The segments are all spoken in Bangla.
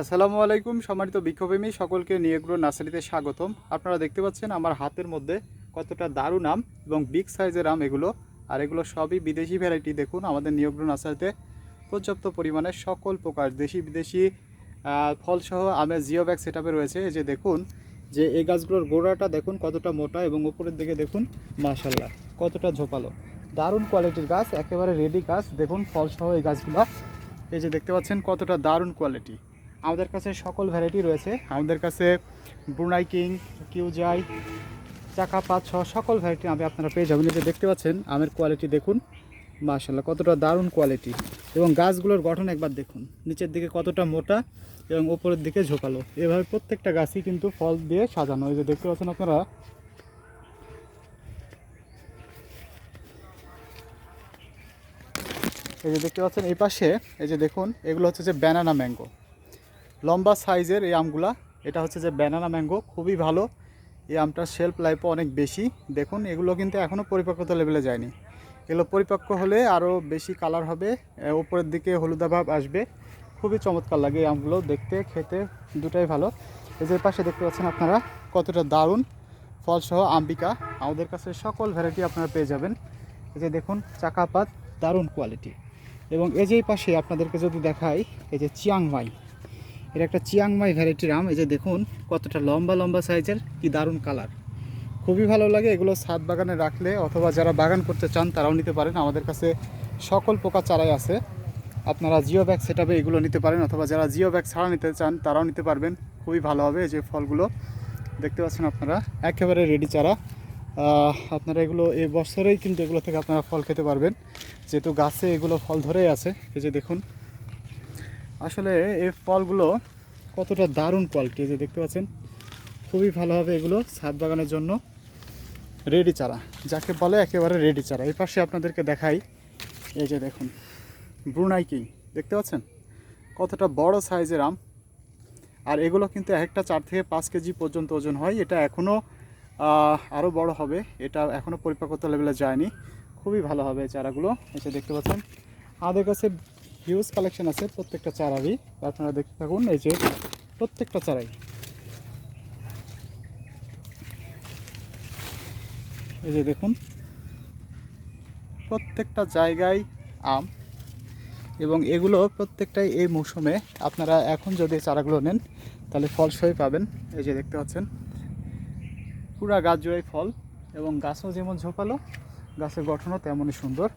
আসসালামু আলাইকুম, সম্মানিত বিক্ষোভেমী, সকলকে নিয়েগ্রো নার্সারিতে স্বাগতম। আপনারা দেখতে পাচ্ছেন আমার হাতের মধ্যে কতটা দারুণ আম এবং বিগ সাইজের আম এগুলো। আর এগুলো সবই বিদেশি ভ্যারাইটি দেখুন, আমাদের নিয়োগ্রো নার্সারিতে পর্যাপ্ত পরিমাণে সকল প্রকার দেশি বিদেশি ফলসহ আমের জিও ব্যাগ সেট রয়েছে। এই যে দেখুন, যে এই গাছগুলোর গোড়াটা দেখুন কতটা মোটা এবং উপরের দিকে দেখুন মাশাল্লাহ কতটা ঝোপালো। দারুণ কোয়ালিটির গাছ, একেবারে রেডি গাছ। দেখুন, ফলসহ এই গাছগুলো। এই যে দেখতে পাচ্ছেন কতটা দারুণ কোয়ালিটি আমাদের কাছে সকল ভ্যারাইটি রয়েছে। আমাদের কাছে ব্রুনাই কিং কিউজাই চাকা পাঁচ ছ সকল ভ্যারাইটি আমি আপনারা পেয়ে যাবেন। যে দেখতে পাচ্ছেন, আমের কোয়ালিটি দেখুন। মাশাল্লাহ কতটা দারুণ কোয়ালিটি এবং গাছগুলোর গঠন একবার দেখুন। নিচের দিকে কতটা মোটা এবং ওপরের দিকে ঝোপালো এভাবে প্রত্যেকটা গাছই কিন্তু ফল দিয়ে সাজানো। এই যে দেখতে পাচ্ছেন আপনারা। এই যে দেখতে পাচ্ছেন, এই পাশে, এই যে দেখুন, এগুলো হচ্ছে যে ব্যানানা ম্যাঙ্গো লম্বা সাইজের এই আমগুলা। এটা হচ্ছে যে ব্যানানা ম্যাঙ্গো খুবই ভালো। এই আমটার শেলফ লাইফও অনেক বেশি। দেখুন, এগুলো কিন্তু এখনও পরিপক্কতা লেভেলে যায়নি। এগুলো পরিপক্ক হলে আরও বেশি কালার হবে উপরের দিকে হলুদা ভাব আসবে। খুবই চমৎকার লাগে এই আমগুলো দেখতে, খেতে, দুটাই ভালো। এই পাশে দেখতে পাচ্ছেন আপনারা, কতটা দারুণ ফলসহ আম্বিকা। আমাদের কাছে সকল ভ্যারাইটি আপনারা পেয়ে যাবেন। এই যে দেখুন, চাকাপাত দারুণ কোয়ালিটি এবং এই যে পাশে আপনাদেরকে যদি দেখাই, এই যে চিয়াংমাই। এটা একটা চিয়াংমাই ভ্যারাইটির আম। এই যে দেখুন, কতটা লম্বা লম্বা সাইজের, কি দারুণ কালার। খুবই ভালো লাগে এগুলো ছাদ বাগানে রাখলে, অথবা যারা বাগান করতে চান তারাও নিতে পারেন। আমাদের কাছে সকল প্রকার চারাই আছে। আপনারা জিও ব্যাগ সেট এগুলো নিতে পারেন, অথবা যারা জিও ব্যাগ ছাড়া নিতে চান তারাও নিতে পারবেন। খুবই ভালো হবে এই যে ফলগুলো। দেখতে পাচ্ছেন আপনারা, একেবারে রেডি চারা। আপনারা এগুলো এ বছরেই কিন্তু এগুলো থেকে আপনারা ফল খেতে পারবেন। যেহেতু গাছে এগুলো ফল ধরেই আছে, এই যে দেখুন আসলে এই ফলগুলো কতটা দারুণ কোয়ালিটি যে দেখতে পাচ্ছেন, খুবই ভালো হবে এগুলো ছাদ বাগানের জন্য। রেডি চারা, যাকে বলে একেবারে রেডি চারা। এই পাশে আপনাদেরকে দেখাই, এই যে দেখুন, ব্রুনাই কিং, দেখতে পাচ্ছেন? কতটা বড় সাইজের আম। আর এগুলো কিন্তু একটা চার থেকে পাঁচ কেজি পর্যন্ত ওজন হয়। এটা এখনও আরও বড় হবে। এটা এখনও পরিপক্কতা লেভেলে যায়নি। খুবই ভালো হবে চারাগুলো। এসে দেখতে পাচ্ছেন, আমাদের কাছে হিউজ কালেকশন আছে প্রত্যেকটা চারারই। আপনারা দেখতে থাকুন, এই যে প্রত্যেকটা চারাই। এই যে দেখুন, প্রত্যেকটা জায়গায় আম, এবং এগুলো প্রত্যেকটাই এই মৌসুমে আপনারা এখন যদি চারাগুলো নেন, তাহলে ফল ফলসই পাবেন। এই যে দেখতে পাচ্ছেন, পুরা গাছ জুড়াই ফল, এবং গাছও যেমন ঝোপালো, গাছের গঠনও তেমনই সুন্দর।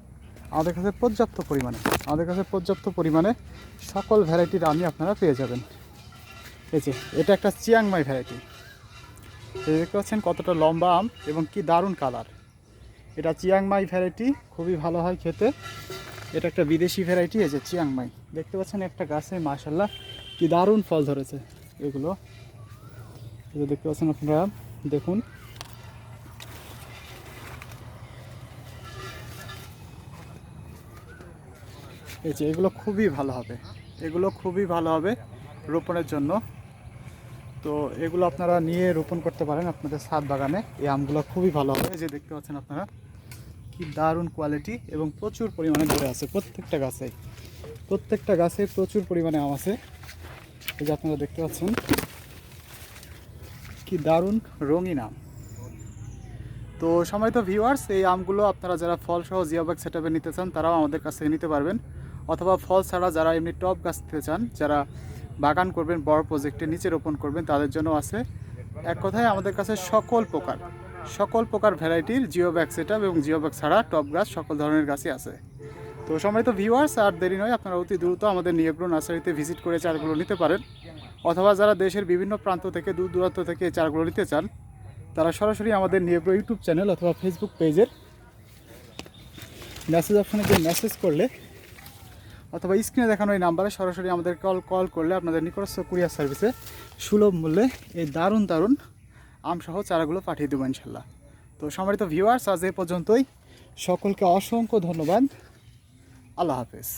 আমাদের কাছে পর্যাপ্ত পরিমাণে, আমাদের কাছে পর্যাপ্ত পরিমাণে সকল ভ্যারাইটির আমি আপনারা পেয়ে যাবেন। এই যে, এটা একটা চিয়াংমাই ভ্যারাইটি দেখতে পাচ্ছেন কতটা লম্বা আম এবং কি দারুণ কালার এটা চিয়াংমাই ভ্যারাইটি খুবই ভালো হয় খেতে। এটা একটা বিদেশি ভ্যারাইটি এই যে চিয়াংমাই দেখতে পাচ্ছেন একটা গাছে মাশাল্লাহ কি দারুণ ফল ধরেছে এগুলো। দেখতে পাচ্ছেন আপনারা, দেখুন। এই যে এগুলো খুবই ভালো হবে। এগুলো খুবই ভালো হবে রোপণের জন্য। তো এগুলো আপনারা নিয়ে রোপণ করতে পারেন আপনাদের ছাদ বাগানে। এই আমগুলো খুবই ভালো হবে। এই যে দেখতে পাচ্ছেন আপনারা, কি দারুণ কোয়ালিটি এবং প্রচুর পরিমাণে ধরে আছে প্রত্যেকটা গাছে। প্রত্যেকটা গাছে প্রচুর পরিমাণে আম আছে। এই যে আপনারা দেখতে পাচ্ছেন, কি দারুণ রঙিন আম। তো সম্মানিত ভিউয়ার্স এই আমগুলো আপনারা যারা ফল সহ জিয়াবাগ সেট নিতে চান, তারাও আমাদের কাছ থেকে নিতে পারবেন। অথবা ফল ছাড়া যারা এমনি টপ গাছ নিতে চান, যারা বাগান করবেন, বড় প্রজেক্টে নিচে রোপণ করবেন, তাদের জন্য আছে এক কথায় আমাদের কাছে সকল প্রকার সকল প্রকার ভ্যারাইটির জিও ব্যাগ সেট এবং জিও ব্যাগ ছাড়া টপ গাছ সকল ধরনের গাছই আছে। তো সম্মানিত ভিউয়ার্স, আর দেরি নয়, আপনারা অতি দ্রুত আমাদের নিয়োগ্রো নার্সারিতে ভিজিট করে চারগুলো নিতে পারেন। অথবা যারা দেশের বিভিন্ন প্রান্ত থেকে, দূর দূরান্ত থেকে চারগুলো নিতে চান, তারা সরাসরি আমাদের নিয়োগ্র ইউটিউব চ্যানেল অথবা ফেসবুক পেজের মেসেজ অপশানে গিয়ে মেসেজ করলে অথবা স্ক্রিনে দেখানো এই নাম্বারে সরাসরি আমাদের কল কল করলে আপনাদের নিকটস্থ কুরিয়ার সার্ভিসে সুলভ মূল্যে এই দারুণ দারুণ আমসহ চারাগুলো পাঠিয়ে দেবো ইনশাল্লাহ। তো সম্মানিত ভিউয়ার্স আজ এ পর্যন্তই। সকলকে অসংখ্য ধন্যবাদ। আল্লাহ হাফেজ।